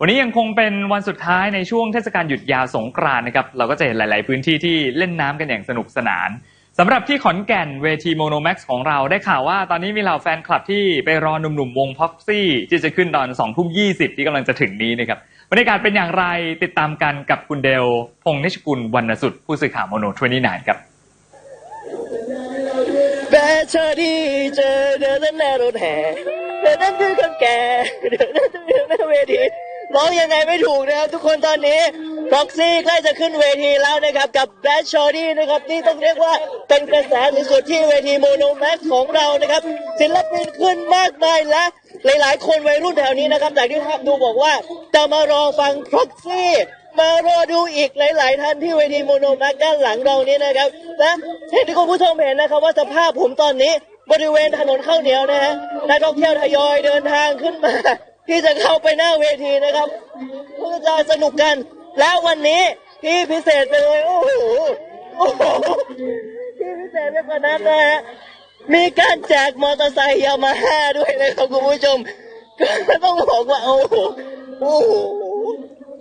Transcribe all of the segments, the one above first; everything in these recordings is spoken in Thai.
วันนี้ยังคงเป็นวันสุดท้ายในช่วงเทศกาลหยุดยาวสงกรานต์นะครับ เราก็จะเห็นหลาย ๆ พื้นที่ที่เล่นน้ำกันอย่างสนุกสนานสำหรับที่ขอนแก่นเวทีโมโนแม็กซ์ของเราได้ข่าวว่าตอนนี้มีเหล่าแฟนคลับที่ไปรอหนุ่มๆวงพ็อกซี่ที่จะขึ้นตอน2ทุ่ม20 ที่กำลังจะถึงนี้นะครับบรรยากาศเป็นอย่างไรติดตามกันกับคุณเดล พงษ์นิชกุลวรรณสุดผู้สื่อข่าวโมโน29ครับแบเธอที่เจอเดินหน้ารถแห่เดินนั่นคือคนแก่เดินนั่นคือหน้าเวที ร้องยังไงไม่ถูกนะครับทุกคนตอนนี้บ็อกซี่ใกล้จะขึ้นเวทีแล้วนะครับกับแบชชอดี้นะครับนี่ต้องเรียกว่าเป็นกระแสสุดที่เวทีโมโนแม็กของเรานะครับศิลปินขึ้นมากมายและหลาย ๆ คนวัยรุ่นแถวนี้นะครับจากที่ภาพดูบอกว่าจะมารอฟังพ็อกซี่มารอดูอีกหลาย ๆ ท่านที่เวทีโมโนแม็กด้านหลังเรานี้นะครับนะเห็นที่คุณผู้ชมเห็นนะครับว่าสภาพผมตอนนี้บริเวณถนนข้าวเหนียวนะฮะนักท่องเที่ยวทยอยเดินทางขึ้นมา ที่จะเข้าไปหน้าเวทีนะครับเพื่อจะสนุกกัน แล้ววันนี้ที่พิเศษไปเลยโอ้โหโอ้โหที่พิเศษไปกว่านั้นนะฮะมีการแจกมอเตอร์ไซค์ยามาฮ่าด้วยนะครับคุณผู้ชมก็ต้องบอกว่าโอ้โหโอ้โห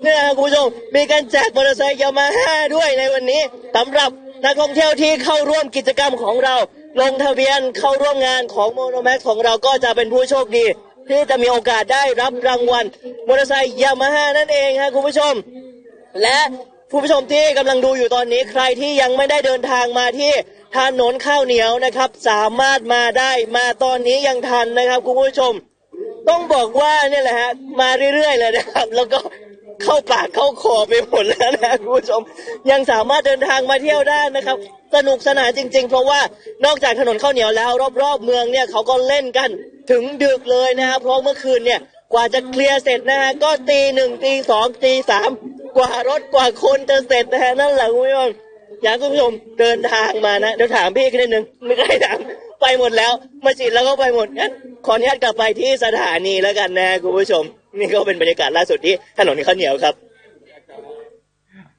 เนี่ยคุณผู้ชมมีการแจกมอเตอร์ไซค์ยามาฮ่าด้วยในวันนี้สำหรับนักท่องเที่ยวที่เข้าร่วมกิจกรรมของเรา ลงทะเบียนเข้าร่วมงานของโมโนแม็กของเราก็จะเป็นผู้โชคดี ที่จะมีโอกาสได้รับรางวัลมอเตอร์ไซค์ยามาฮ่านั่นเองครับคุณผู้ชม และผู้ผู้ชมที่กำลังดูอยู่ตอนนี้ใครที่ยังไม่ได้เดินทางมาที่ถนนข้าวเหนียวนะครับ สามารถมาได้มาตอนนี้ยังทันนะครับคุณผู้ชม ต้องบอกว่าเนี่ยแหละฮะมาเรื่อยๆเลยนะครับ แล้วก็ เข้าปากเข้าคอไปหมดแล้วนะคุณผู้ชม ยังสามารถเดินทางมาเที่ยวได้นะครับ สนุกสนานจริง ๆ เพราะว่านอกจากถนนข้าวเหนียวแล้ว รอบๆเมืองเนี่ยเขาก็เล่นกันถึงดึกเลยนะครับเพราะเมื่อคืนเนี่ยกว่าจะเคลียร์เสร็จนะฮะก็ตีหนึ่งตีสองตีสามกว่ารถกว่าคนจะเสร็จนะฮะนั่นแหละคุณผู้ชมอยากคุณผู้ชมเดินทางมานะเดี๋ยวถามพี่อีกนิดนึงไม่ใครถามไปหมดแล้ว มาฉีดแล้วก็ไปหมดงั้นขออนุญาตกลับไปที่สถานีแล้วกันนะคุณผู้ชม นี่ก็เป็นบรรยากาศล่าสุดที่ถนนข้าวเหนียวครับ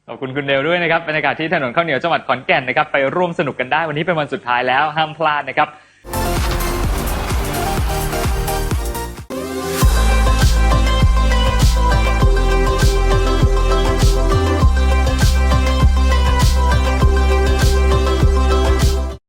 ขอบคุณคุณเดลด้วยนะครับบรรยากาศที่ถนนข้าวเหนียวจังหวัดขอนแก่นนะครับไปร่วมสนุกกันได้วันนี้เป็นวันสุดท้ายแล้วห้ามพลาดนะครับ